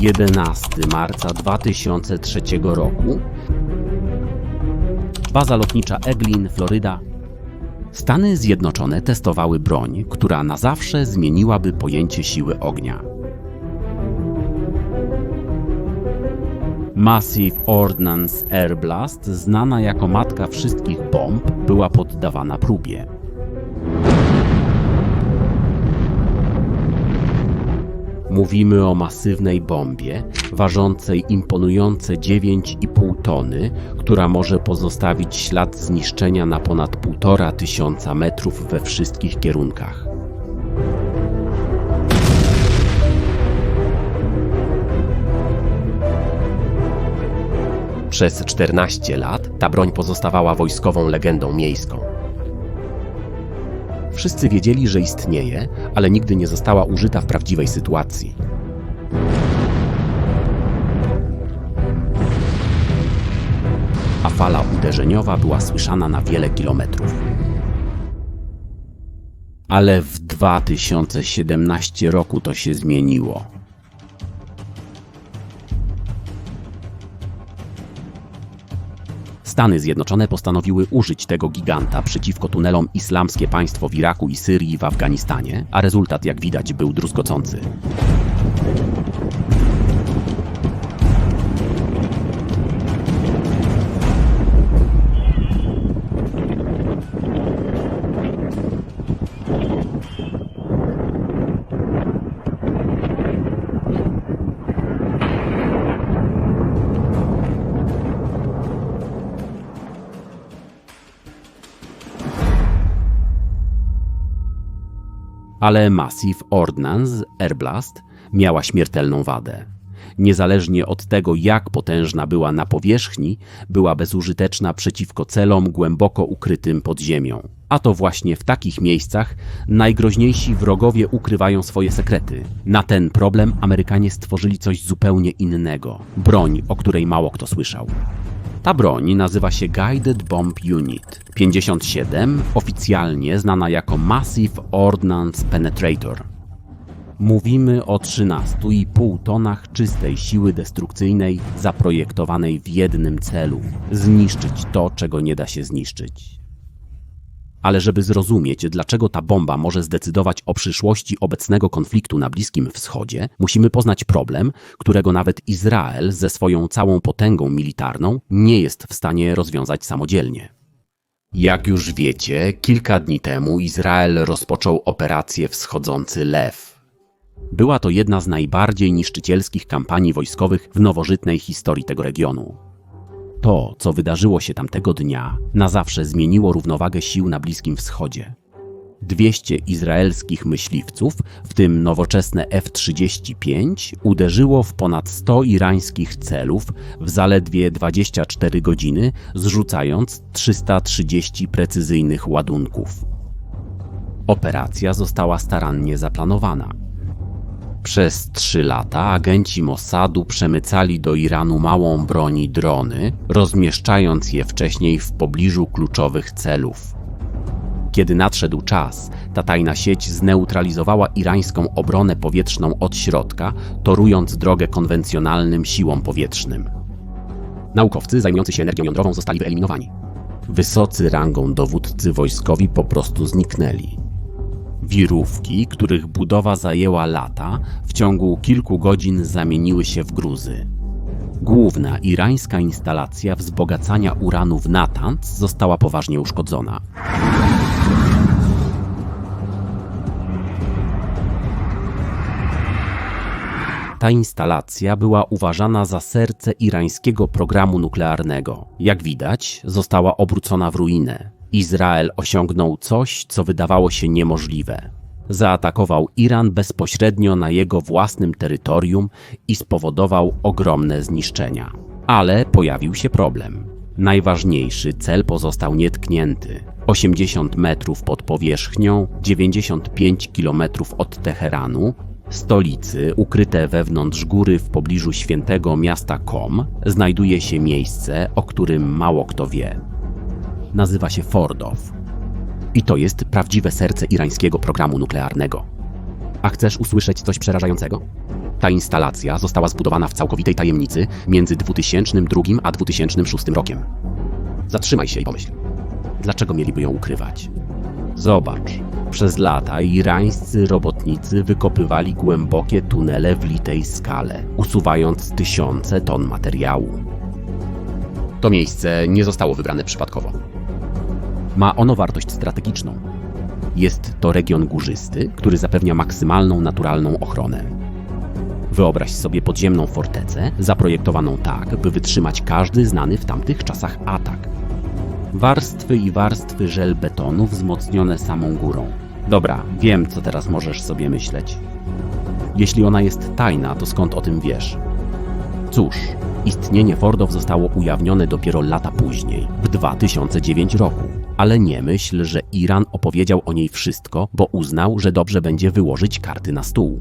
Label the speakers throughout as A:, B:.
A: 11 marca 2003 roku. Baza lotnicza Eglin, Floryda. Stany Zjednoczone testowały broń, która na zawsze zmieniłaby pojęcie siły ognia. Massive Ordnance Air Blast, znana jako matka wszystkich bomb, była poddawana próbie. Mówimy o masywnej bombie, ważącej imponujące 9,5 tony, która może pozostawić ślad zniszczenia na ponad 1,5 tysiąca metrów we wszystkich kierunkach.
B: Przez 14 lat ta broń pozostawała wojskową legendą miejską.
A: Wszyscy wiedzieli, że istnieje, ale nigdy nie została użyta w prawdziwej sytuacji. A fala uderzeniowa była słyszana na wiele kilometrów. Ale w 2017 roku to się zmieniło. Stany Zjednoczone postanowiły użyć tego giganta przeciwko tunelom Islamskie Państwo w Iraku i Syrii w Afganistanie, a rezultat, jak widać, był druzgocący. Ale Massive Ordnance Airblast miała śmiertelną wadę. Niezależnie od tego, jak potężna była na powierzchni, była bezużyteczna przeciwko celom głęboko ukrytym pod ziemią. A to właśnie w takich miejscach najgroźniejsi wrogowie ukrywają swoje sekrety. Na ten problem Amerykanie stworzyli coś zupełnie innego broń, o której mało kto słyszał. Ta broń nazywa się Guided Bomb Unit 57, oficjalnie znana jako Massive Ordnance Penetrator. Mówimy o 13,5 tonach czystej siły destrukcyjnej zaprojektowanej w jednym celu zniszczyć to, czego nie da się zniszczyć. Ale żeby zrozumieć, dlaczego ta bomba może zdecydować o przyszłości obecnego konfliktu na Bliskim Wschodzie, musimy poznać problem, którego nawet Izrael ze swoją całą potęgą militarną nie jest w stanie rozwiązać samodzielnie. Jak już wiecie, kilka dni temu Izrael rozpoczął operację Wschodzący Lew. Była to jedna z najbardziej niszczycielskich kampanii wojskowych w nowożytnej historii tego regionu. To, co wydarzyło się tamtego dnia, na zawsze zmieniło równowagę sił na Bliskim Wschodzie. 200 izraelskich myśliwców, w tym nowoczesne F-35, uderzyło w ponad 100 irańskich celów w zaledwie 24 godziny, zrzucając 330 precyzyjnych ładunków. Operacja została starannie zaplanowana. Przez trzy lata agenci Mossadu przemycali do Iranu małą broń i drony, rozmieszczając je wcześniej w pobliżu kluczowych celów. Kiedy nadszedł czas, ta tajna sieć zneutralizowała irańską obronę powietrzną od środka, torując drogę konwencjonalnym siłom powietrznym. Naukowcy zajmujący się energią jądrową zostali wyeliminowani. Wysocy rangą dowódcy wojskowi po prostu zniknęli. Wirówki, których budowa zajęła lata, w ciągu kilku godzin zamieniły się w gruzy. Główna irańska instalacja wzbogacania uranu w Natanz została poważnie uszkodzona. Ta instalacja była uważana za serce irańskiego programu nuklearnego. Jak widać, została obrócona w ruinę. Izrael osiągnął coś, co wydawało się niemożliwe. Zaatakował Iran bezpośrednio na jego własnym terytorium i spowodował ogromne zniszczenia. Ale pojawił się problem. Najważniejszy cel pozostał nietknięty. 80 metrów pod powierzchnią, 95 kilometrów od Teheranu, stolicy, ukryte wewnątrz góry w pobliżu świętego miasta Kom, znajduje się miejsce, o którym mało kto wie. Nazywa się Fordow. I to jest prawdziwe serce irańskiego programu nuklearnego. A chcesz usłyszeć coś przerażającego? Ta instalacja została zbudowana w całkowitej tajemnicy między 2002 a 2006 rokiem. Zatrzymaj się i pomyśl. Dlaczego mieliby ją ukrywać? Zobacz. Przez lata irańscy robotnicy wykopywali głębokie tunele w litej skale, usuwając tysiące ton materiału. To miejsce nie zostało wybrane przypadkowo. Ma ono wartość strategiczną. Jest to region górzysty, który zapewnia maksymalną naturalną ochronę. Wyobraź sobie podziemną fortecę, zaprojektowaną tak, by wytrzymać każdy znany w tamtych czasach atak. Warstwy i warstwy żel betonu wzmocnione samą górą. Dobra, wiem, co teraz możesz sobie myśleć. Jeśli ona jest tajna, to skąd o tym wiesz? Cóż, istnienie Fordów zostało ujawnione dopiero lata później, w 2009 roku. Ale nie myśl, że Iran opowiedział o niej wszystko, bo uznał, że dobrze będzie wyłożyć karty na stół.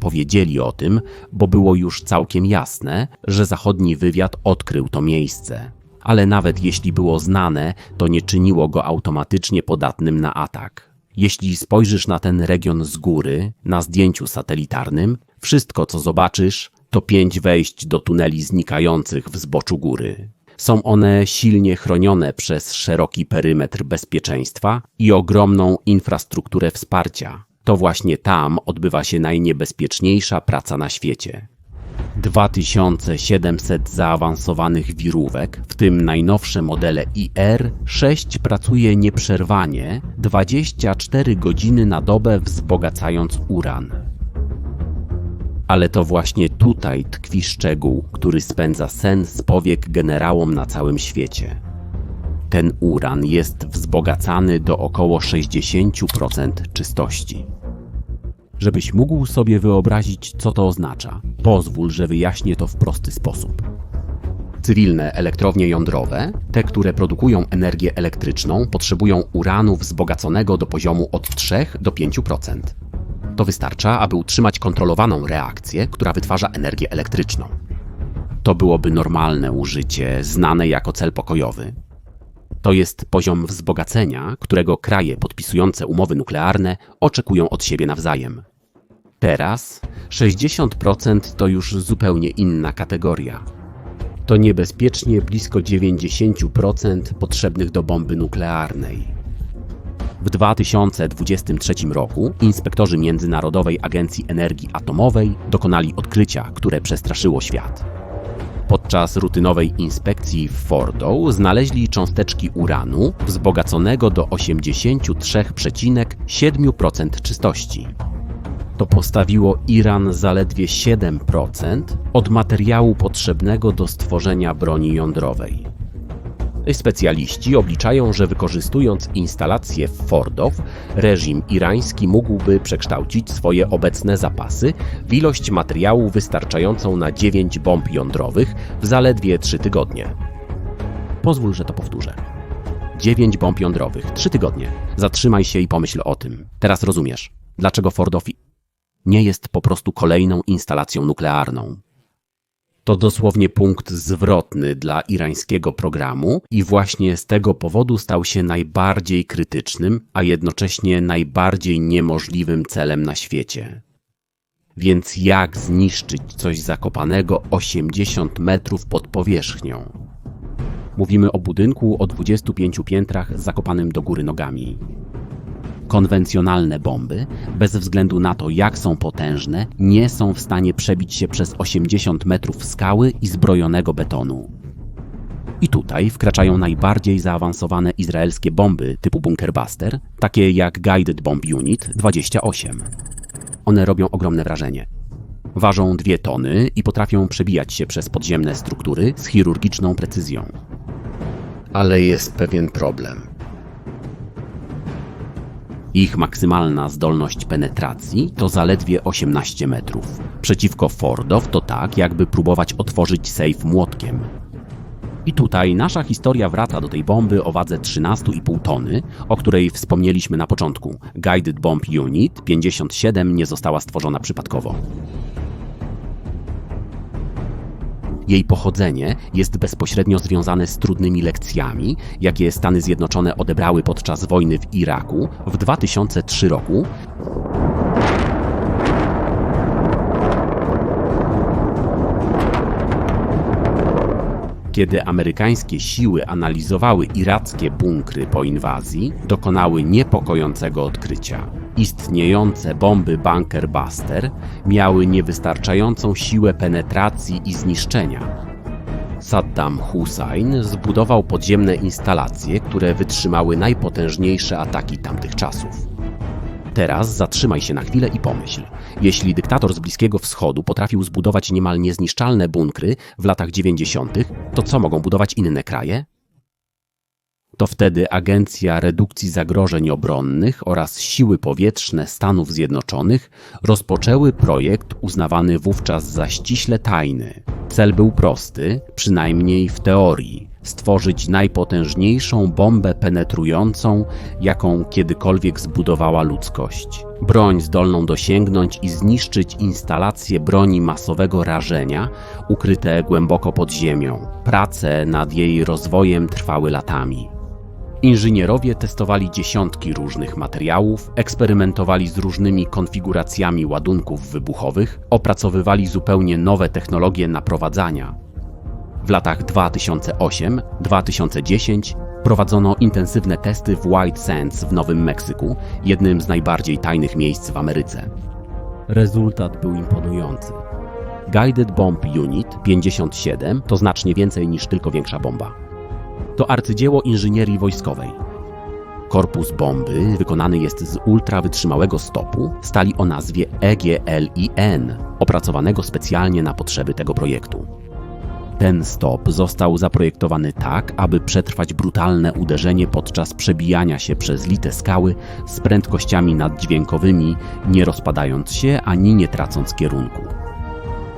A: Powiedzieli o tym, bo było już całkiem jasne, że zachodni wywiad odkrył to miejsce. Ale nawet jeśli było znane, to nie czyniło go automatycznie podatnym na atak. Jeśli spojrzysz na ten region z góry, na zdjęciu satelitarnym, wszystko co zobaczysz to pięć wejść do tuneli znikających w zboczu góry. Są one silnie chronione przez szeroki perymetr bezpieczeństwa i ogromną infrastrukturę wsparcia. To właśnie tam odbywa się najniebezpieczniejsza praca na świecie. 2700 zaawansowanych wirówek, w tym najnowsze modele IR-6 pracuje nieprzerwanie 24 godziny na dobę wzbogacając uran. Ale to właśnie tutaj tkwi szczegół, który spędza sen z powiek generałom na całym świecie. Ten uran jest wzbogacany do około 60% czystości. Żebyś mógł sobie wyobrazić, co to oznacza, pozwól, że wyjaśnię to w prosty sposób. Cywilne elektrownie jądrowe, te, które produkują energię elektryczną, potrzebują uranu wzbogaconego do poziomu od 3 do 5%. To wystarcza, aby utrzymać kontrolowaną reakcję, która wytwarza energię elektryczną. To byłoby normalne użycie, znane jako cel pokojowy. To jest poziom wzbogacenia, którego kraje podpisujące umowy nuklearne oczekują od siebie nawzajem. Teraz 60% to już zupełnie inna kategoria. To niebezpiecznie blisko 90% potrzebnych do bomby nuklearnej. W 2023 roku inspektorzy Międzynarodowej Agencji Energii Atomowej dokonali odkrycia, które przestraszyło świat. Podczas rutynowej inspekcji w Fordow znaleźli cząsteczki uranu wzbogaconego do 83,7% czystości. To postawiło Iran zaledwie 7% od materiału potrzebnego do stworzenia broni jądrowej. Specjaliści obliczają, że wykorzystując instalacje w Fordow, reżim irański mógłby przekształcić swoje obecne zapasy w ilość materiału wystarczającą na 9 bomb jądrowych w zaledwie 3 tygodnie. Pozwól, że to powtórzę. 9 bomb jądrowych, 3 tygodnie. Zatrzymaj się i pomyśl o tym. Teraz rozumiesz, dlaczego Fordow nie jest po prostu kolejną instalacją nuklearną. To dosłownie punkt zwrotny dla irańskiego programu i właśnie z tego powodu stał się najbardziej krytycznym, a jednocześnie najbardziej niemożliwym celem na świecie. Więc jak zniszczyć coś zakopanego 80 metrów pod powierzchnią? Mówimy o budynku o 25 piętrach zakopanym do góry nogami. Konwencjonalne bomby, bez względu na to, jak są potężne, nie są w stanie przebić się przez 80 metrów skały i zbrojonego betonu. I tutaj wkraczają najbardziej zaawansowane izraelskie bomby typu Bunkerbuster, takie jak Guided Bomb Unit 28. One robią ogromne wrażenie. Ważą dwie tony i potrafią przebijać się przez podziemne struktury z chirurgiczną precyzją. Ale jest pewien problem. Ich maksymalna zdolność penetracji to zaledwie 18 metrów. Przeciwko Fordow to tak, jakby próbować otworzyć sejf młotkiem. I tutaj nasza historia wraca do tej bomby o wadze 13,5 tony, o której wspomnieliśmy na początku. Guided Bomb Unit 57 nie została stworzona przypadkowo. Jej pochodzenie jest bezpośrednio związane z trudnymi lekcjami, jakie Stany Zjednoczone odebrały podczas wojny w Iraku w 2003 roku kiedy amerykańskie siły analizowały irackie bunkry po inwazji, dokonały niepokojącego odkrycia. Istniejące bomby Bunker Buster miały niewystarczającą siłę penetracji i zniszczenia. Saddam Hussein zbudował podziemne instalacje, które wytrzymały najpotężniejsze ataki tamtych czasów. Teraz zatrzymaj się na chwilę i pomyśl. Jeśli dyktator z Bliskiego Wschodu potrafił zbudować niemal niezniszczalne bunkry w latach 90., to co mogą budować inne kraje? To wtedy Agencja Redukcji Zagrożeń Obronnych oraz Siły Powietrzne Stanów Zjednoczonych rozpoczęły projekt uznawany wówczas za ściśle tajny. Cel był prosty, przynajmniej w teorii stworzyć najpotężniejszą bombę penetrującą, jaką kiedykolwiek zbudowała ludzkość. Broń zdolną dosięgnąć i zniszczyć instalacje broni masowego rażenia ukryte głęboko pod ziemią. Prace nad jej rozwojem trwały latami. Inżynierowie testowali dziesiątki różnych materiałów, eksperymentowali z różnymi konfiguracjami ładunków wybuchowych, opracowywali zupełnie nowe technologie naprowadzania. W latach 2008-2010 prowadzono intensywne testy w White Sands w Nowym Meksyku, jednym z najbardziej tajnych miejsc w Ameryce. Rezultat był imponujący. Guided Bomb Unit 57 to znacznie więcej niż tylko większa bomba. To arcydzieło inżynierii wojskowej. Korpus bomby wykonany jest z ultrawytrzymałego stopu stali o nazwie EGLIN, opracowanego specjalnie na potrzeby tego projektu. Ten stop został zaprojektowany tak, aby przetrwać brutalne uderzenie podczas przebijania się przez lite skały z prędkościami naddźwiękowymi, nie rozpadając się ani nie tracąc kierunku.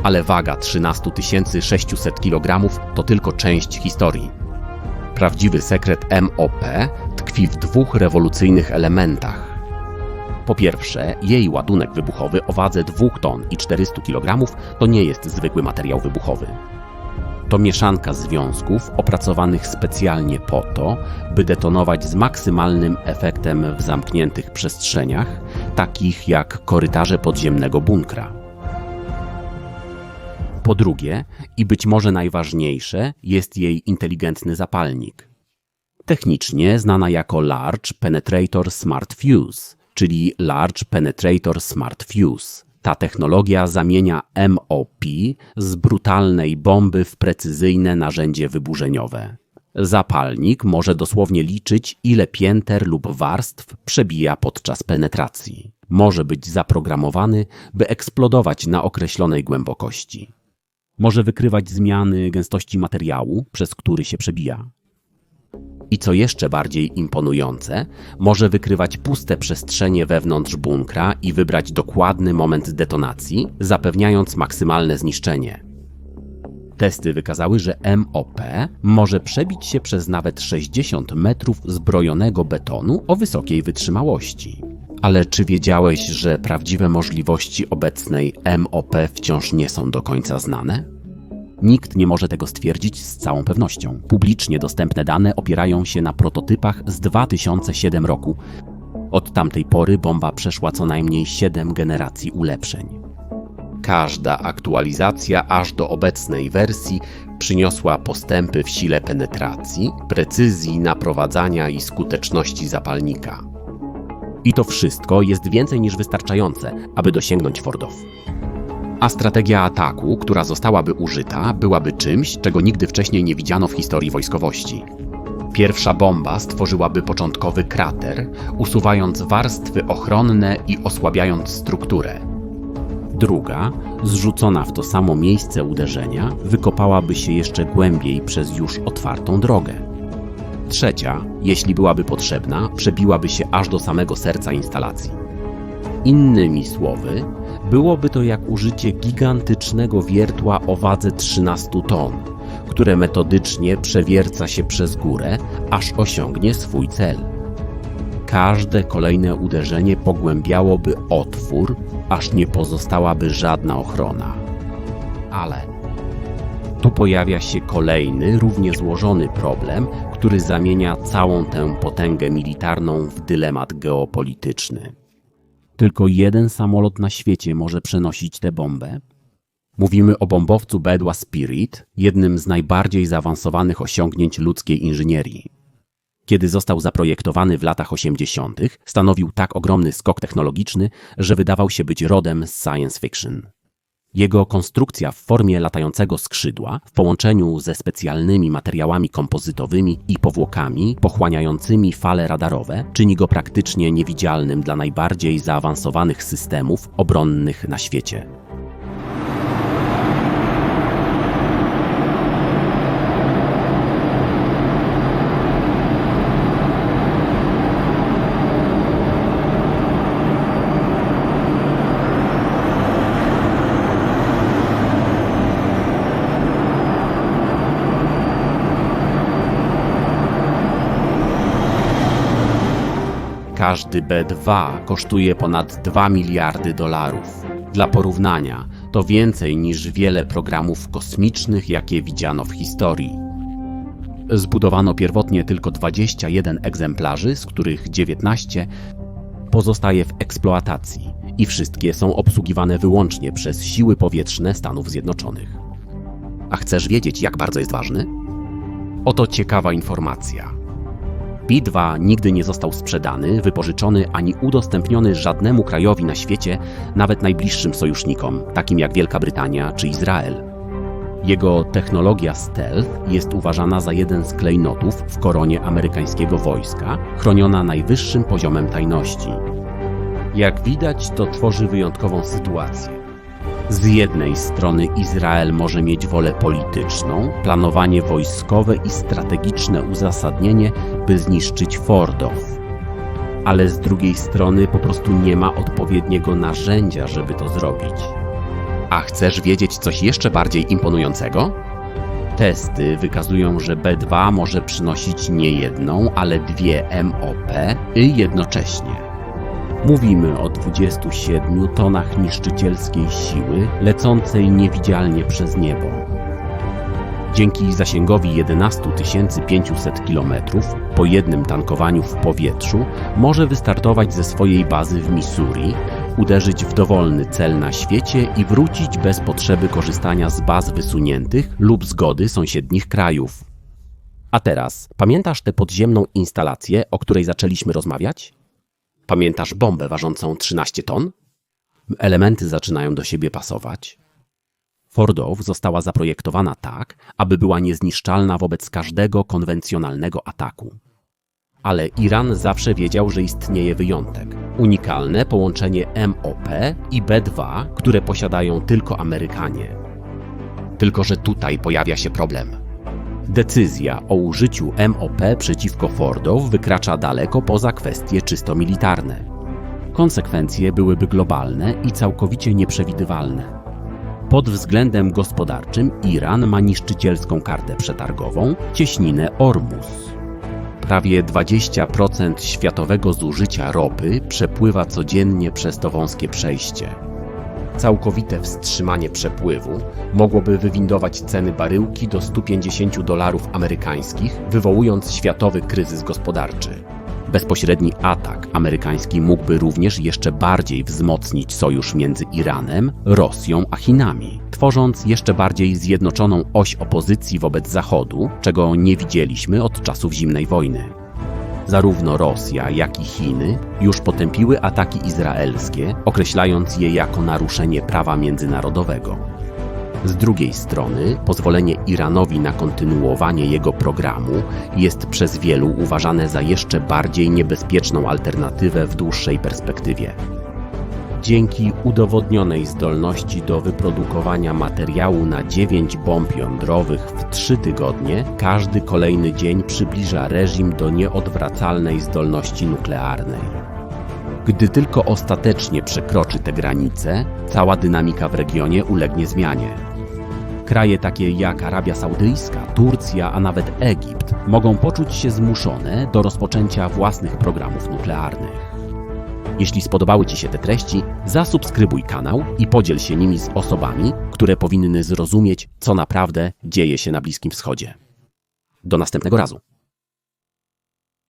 A: Ale waga 13 600 kg to tylko część historii. Prawdziwy sekret MOP tkwi w dwóch rewolucyjnych elementach. Po pierwsze, jej ładunek wybuchowy o wadze 2 ton i 400 kg to nie jest zwykły materiał wybuchowy. To mieszanka związków opracowanych specjalnie po to, by detonować z maksymalnym efektem w zamkniętych przestrzeniach, takich jak korytarze podziemnego bunkra. Po drugie, i być może najważniejsze, jest jej inteligentny zapalnik. Technicznie znana jako Large Penetrator Smart Fuse, czyli Large Penetrator Smart Fuse. Ta technologia zamienia MOP z brutalnej bomby w precyzyjne narzędzie wyburzeniowe. Zapalnik może dosłownie liczyć, ile pięter lub warstw przebija podczas penetracji. Może być zaprogramowany, by eksplodować na określonej głębokości. Może wykrywać zmiany gęstości materiału, przez który się przebija. I co jeszcze bardziej imponujące, może wykrywać puste przestrzenie wewnątrz bunkra i wybrać dokładny moment detonacji, zapewniając maksymalne zniszczenie. Testy wykazały, że MOP może przebić się przez nawet 60 metrów zbrojonego betonu o wysokiej wytrzymałości. Ale czy wiedziałeś, że prawdziwe możliwości obecnej MOP wciąż nie są do końca znane? Nikt nie może tego stwierdzić z całą pewnością. Publicznie dostępne dane opierają się na prototypach z 2007 roku. Od tamtej pory bomba przeszła co najmniej 7 generacji ulepszeń. Każda aktualizacja aż do obecnej wersji przyniosła postępy w sile penetracji, precyzji naprowadzania i skuteczności zapalnika. I to wszystko jest więcej niż wystarczające, aby dosięgnąć Fordów. A strategia ataku, która zostałaby użyta, byłaby czymś, czego nigdy wcześniej nie widziano w historii wojskowości. Pierwsza bomba stworzyłaby początkowy krater, usuwając warstwy ochronne i osłabiając strukturę. Druga, zrzucona w to samo miejsce uderzenia, wykopałaby się jeszcze głębiej przez już otwartą drogę. Trzecia, jeśli byłaby potrzebna, przebiłaby się aż do samego serca instalacji. Innymi słowy, byłoby to jak użycie gigantycznego wiertła o wadze 13 ton, które metodycznie przewierca się przez górę, aż osiągnie swój cel. Każde kolejne uderzenie pogłębiałoby otwór, aż nie pozostałaby żadna ochrona. Ale tu pojawia się kolejny, równie złożony problem, który zamienia całą tę potęgę militarną w dylemat geopolityczny. Tylko jeden samolot na świecie może przenosić tę bombę. Mówimy o bombowcu Bedła Spirit, jednym z najbardziej zaawansowanych osiągnięć ludzkiej inżynierii. Kiedy został zaprojektowany w latach 80., stanowił tak ogromny skok technologiczny, że wydawał się być rodem z science fiction. Jego konstrukcja w formie latającego skrzydła, w połączeniu ze specjalnymi materiałami kompozytowymi i powłokami pochłaniającymi fale radarowe, czyni go praktycznie niewidzialnym dla najbardziej zaawansowanych systemów obronnych na świecie. Każdy B2 kosztuje ponad 2 miliardy dolarów. Dla porównania, to więcej niż wiele programów kosmicznych, jakie widziano w historii. Zbudowano pierwotnie tylko 21 egzemplarzy, z których 19 pozostaje w eksploatacji i wszystkie są obsługiwane wyłącznie przez siły powietrzne Stanów Zjednoczonych. A chcesz wiedzieć, jak bardzo jest ważny? Oto ciekawa informacja. B2 nigdy nie został sprzedany, wypożyczony ani udostępniony żadnemu krajowi na świecie, nawet najbliższym sojusznikom, takim jak Wielka Brytania czy Izrael. Jego technologia stealth jest uważana za jeden z klejnotów w koronie amerykańskiego wojska, chroniona najwyższym poziomem tajności. Jak widać, to tworzy wyjątkową sytuację. Z jednej strony Izrael może mieć wolę polityczną, planowanie wojskowe i strategiczne uzasadnienie, by zniszczyć Fordow. Ale z drugiej strony po prostu nie ma odpowiedniego narzędzia, żeby to zrobić. A chcesz wiedzieć coś jeszcze bardziej imponującego? Testy wykazują, że B2 może przynosić nie jedną, ale dwie MOP jednocześnie. Mówimy o 27 tonach niszczycielskiej siły lecącej niewidzialnie przez niebo. Dzięki zasięgowi 11 500 km po jednym tankowaniu w powietrzu może wystartować ze swojej bazy w Missouri, uderzyć w dowolny cel na świecie i wrócić bez potrzeby korzystania z baz wysuniętych lub zgody sąsiednich krajów. A teraz, pamiętasz tę podziemną instalację, o której zaczęliśmy rozmawiać? Pamiętasz bombę ważącą 13 ton? Elementy zaczynają do siebie pasować. Fordow została zaprojektowana tak, aby była niezniszczalna wobec każdego konwencjonalnego ataku. Ale Iran zawsze wiedział, że istnieje wyjątek. Unikalne połączenie MOP i B2, które posiadają tylko Amerykanie. Tylko, że tutaj pojawia się problem. Decyzja o użyciu MOP przeciwko Fordow wykracza daleko poza kwestie czysto militarne. Konsekwencje byłyby globalne i całkowicie nieprzewidywalne. Pod względem gospodarczym Iran ma niszczycielską kartę przetargową, cieśninę Ormus. Prawie 20% światowego zużycia ropy przepływa codziennie przez to wąskie przejście. Całkowite wstrzymanie przepływu mogłoby wywindować ceny baryłki do 150 dolarów amerykańskich, wywołując światowy kryzys gospodarczy. Bezpośredni atak amerykański mógłby również jeszcze bardziej wzmocnić sojusz między Iranem, Rosją a Chinami, tworząc jeszcze bardziej zjednoczoną oś opozycji wobec Zachodu, czego nie widzieliśmy od czasów zimnej wojny. Zarówno Rosja, jak i Chiny już potępiły ataki izraelskie, określając je jako naruszenie prawa międzynarodowego. Z drugiej strony, pozwolenie Iranowi na kontynuowanie jego programu jest przez wielu uważane za jeszcze bardziej niebezpieczną alternatywę w dłuższej perspektywie. Dzięki udowodnionej zdolności do wyprodukowania materiału na 9 bomb jądrowych w 3 tygodnie, każdy kolejny dzień przybliża reżim do nieodwracalnej zdolności nuklearnej. Gdy tylko ostatecznie przekroczy te granice, cała dynamika w regionie ulegnie zmianie. Kraje takie jak Arabia Saudyjska, Turcja, a nawet Egipt mogą poczuć się zmuszone do rozpoczęcia własnych programów nuklearnych. Jeśli spodobały Ci się te treści, zasubskrybuj kanał i podziel się nimi z osobami, które powinny zrozumieć, co naprawdę dzieje się na Bliskim Wschodzie. Do następnego razu.